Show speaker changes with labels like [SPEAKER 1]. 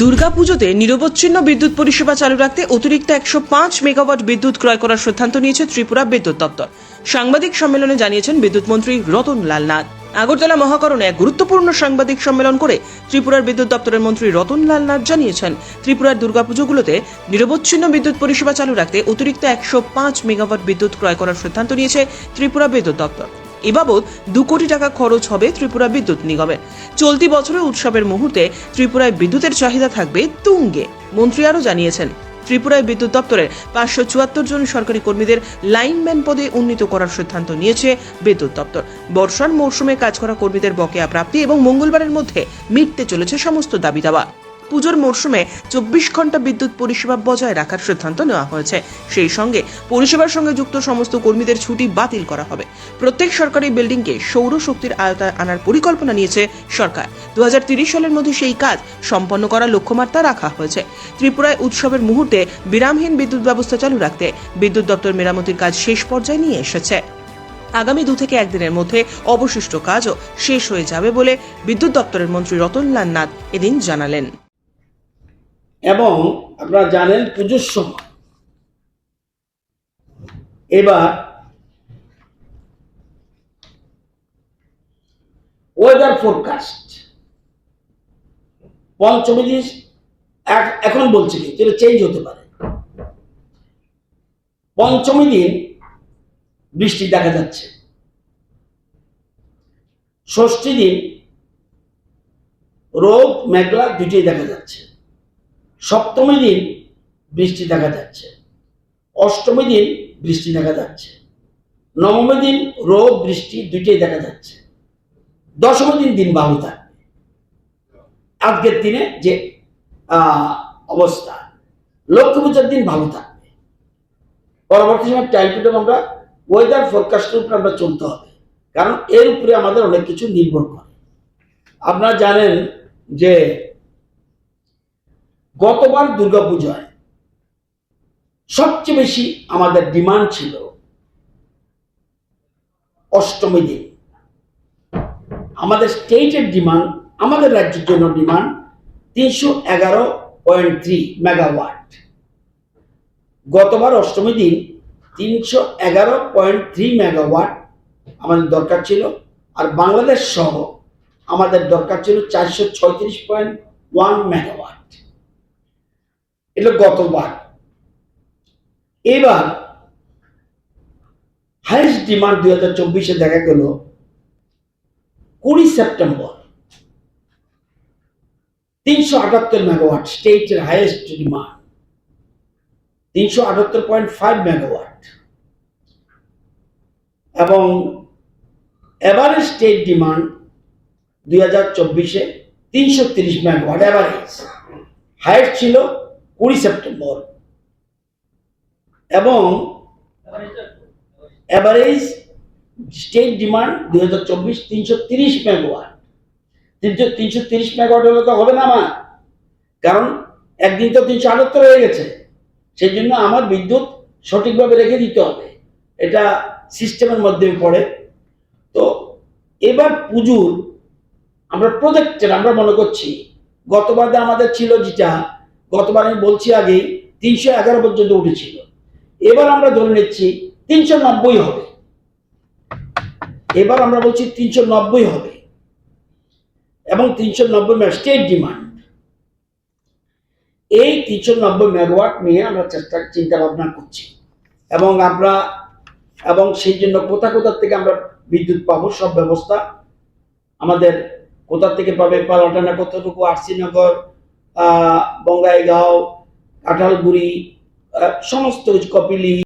[SPEAKER 1] দুর্গাপুজোতে নিরবচ্ছিন্ন বিদ্যুৎ পরিষেবা চালু রাখতে অতিরিক্ত একশো পাঁচ মেগাওয়াট বিদ্যুৎ ক্রয় করার সিদ্ধান্ত নিয়েছে ত্রিপুরা বিদ্যুৎ দপ্তর। সাংবাদিক সম্মেলনে জানিয়েছেন বিদ্যুৎ মন্ত্রী রতন লাল নাথ। আগরতলা মহাকরণে এক গুরুত্বপূর্ণ সাংবাদিক সম্মেলন করে ত্রিপুরার বিদ্যুৎ দপ্তরের মন্ত্রী রতন লাল নাথ জানিয়েছেন, ত্রিপুরার দুর্গাপুজোগুলোতে নিরবচ্ছিন্ন বিদ্যুৎ পরিষেবা চালু রাখতে অতিরিক্ত একশো পাঁচ মেগাওয়াট বিদ্যুৎ ক্রয় করার সিদ্ধান্ত নিয়েছে ত্রিপুরা বিদ্যুৎ দপ্তর। এ বাবদ দু কোটি টাকা খরচ হবে ত্রিপুরা বিদ্যুৎ নিগমের চলতি বছরে উৎসবের মুহূর্তে ত্রিপুরায় বিদ্যুতের চাহিদা থাকবে তুঙ্গে, মন্ত্রী আরও জানিয়েছেন। ত্রিপুরায় বিদ্যুৎ দপ্তরের পাঁচশো চুয়াত্তর জন সরকারি কর্মীদের লাইনম্যান পদে উন্নীত করার সিদ্ধান্ত নিয়েছে বিদ্যুৎ দপ্তর। বর্ষার মৌসুমে কাজ করা কর্মীদের বকেয়া প্রাপ্তি এবং মঙ্গলবারের মধ্যে মিটতে চলেছে সমস্ত দাবি দাওয়া পুজোর মরশুমে চব্বিশ ঘণ্টা বিদ্যুৎ পরিষেবা বজায় রাখার সিদ্ধান্ত নেওয়া হয়েছে। সেই সঙ্গে পরিষেবার সঙ্গে যুক্ত সমস্ত কর্মীদের ছুটি বাতিল করা হবে। প্রত্যেক সরকারি বিল্ডিংকে সৌরশক্তির আয়তায় আনার পরিকল্পনা নিয়েছে সরকার। দু সালের মধ্যে সেই কাজ সম্পন্ন করার লক্ষ্যমাত্রা রাখা হয়েছে। ত্রিপুরায় উৎসবের মুহূর্তে বিরামহীন বিদ্যুৎ ব্যবস্থা চালু রাখতে বিদ্যুৎ দপ্তর মেরামতির কাজ শেষ পর্যায়ে নিয়ে এসেছে। আগামী দু থেকে একদিনের মধ্যে অবশিষ্ট কাজও শেষ হয়ে যাবে বলে বিদ্যুৎ দপ্তরের মন্ত্রী রতনলাল নাথ এদিন জানালেন।
[SPEAKER 2] এবং আপনারা জানেন পুজোর সময়। এবার ওয়েদার ফোরকাস্ট পঞ্চমী এক- এখন বলছি কিন্তু এটা চেঞ্জ হতে পারে। পঞ্চমী দিন বৃষ্টি দেখা যাচ্ছে। ষষ্ঠী দিন রোগ মেঘলা দুটোই দেখা যাচ্ছে। সপ্তমী দিন বৃষ্টি দেখা যাচ্ছে। অষ্টমী দিন বৃষ্টি দেখা যাচ্ছে। নবমী দিন রোদ, বৃষ্টি দুইটাই দেখা যাচ্ছে। দশমী দিন দিন ভালো থাকবে। আজকের দিনে যে অবস্থা লক্ষ্মী পূজার দিন ভালো থাকবে। পরবর্তী সময় টাইম আমরা ওয়েদার ফোরকাস্টের উপরে আমরা চলতে হবে। কারণ এর উপরে আমাদের অনেক কিছু নির্ভর করে। আপনারা জানেন যে গতবার দুর্গাপূজায় সবচেয়ে বেশি আমাদের ডিমান্ড ছিল অষ্টমী দিন। আমাদের স্টেটের ডিমান্ড, আমাদের রাজ্যের জন্য ডিমান্ড তিনশো এগারো পয়েন্ট থ্রি মেগাওয়াট। গতবার অষ্টমী দিন তিনশো এগারো পয়েন্ট থ্রি মেগাওয়াট আমাদের দরকার ছিল আর বাংলাদেশ সহ আমাদের দরকার ছিল চারশো ছয়ত্রিশ পয়েন্ট ওয়ান মেগাওয়াট। এটা গতবার। এবার হাইস্ট ডিমান্ড দুই হাজার চব্বিশে দেখা গেল কুড়ি সেপ্টেম্বর। তিনশো আটাত্তর মেগাওয়াট স্টেটের হাইয়েস্ট ডিমান্ড তিনশো আটাত্তর পয়েন্ট ফাইভ মেগাওয়াট এবং এভারেজ স্টেট ডিমান্ড দুই হাজার চব্বিশে তিনশো তিরিশ মেগাওয়াট এভারেজ হাইয়েস্ট ছিল কুড়ি সেপ্টেম্বর। এবং অ্যাভারেজ স্টেট ডিমান্ড দুই হাজার চব্বিশ তিনশো তিরিশ মেগাওয়াট তিনশো তিনশো তিরিশ মেগাওয়াট হলে তো হবে না আমার। কারণ একদিন তো তিনশো আটাত্তর হয়ে গেছে। সেই জন্য আমার বিদ্যুৎ সঠিকভাবে রেখে দিতে হবে। এটা সিস্টেমের মধ্যে পড়ে। তো এবার পুজোর আমরা প্রজেক্টের আমরা মনে করছি, গতবারে আমাদের ছিল যেটা গতবার আমি বলছি আগে তিনশো এগারো পর্যন্ত উঠেছিল। এবার আমরা ধরে নিচ্ছি তিনশো নব্বই হবে। এবার আমরা বলছি তিনশো নব্বই হবে। এবং তিনশো নব্বই স্টেট ডিমান্ড এই তিনশো নব্বই মেগাওয়াট নিয়ে আমরা চেষ্টা চিন্তা ভাবনা করছি। এবং আমরা, এবং সেই জন্য কোথা কোথা থেকে আমরা বিদ্যুৎ পাবো, সব ব্যবস্থা আমাদের কোথা থেকে পাবে পালাটানা কতটুকু আরসিনগর বঙ্গাইগাঁও কাঁঠালগুড়ি সমস্ত কপিলি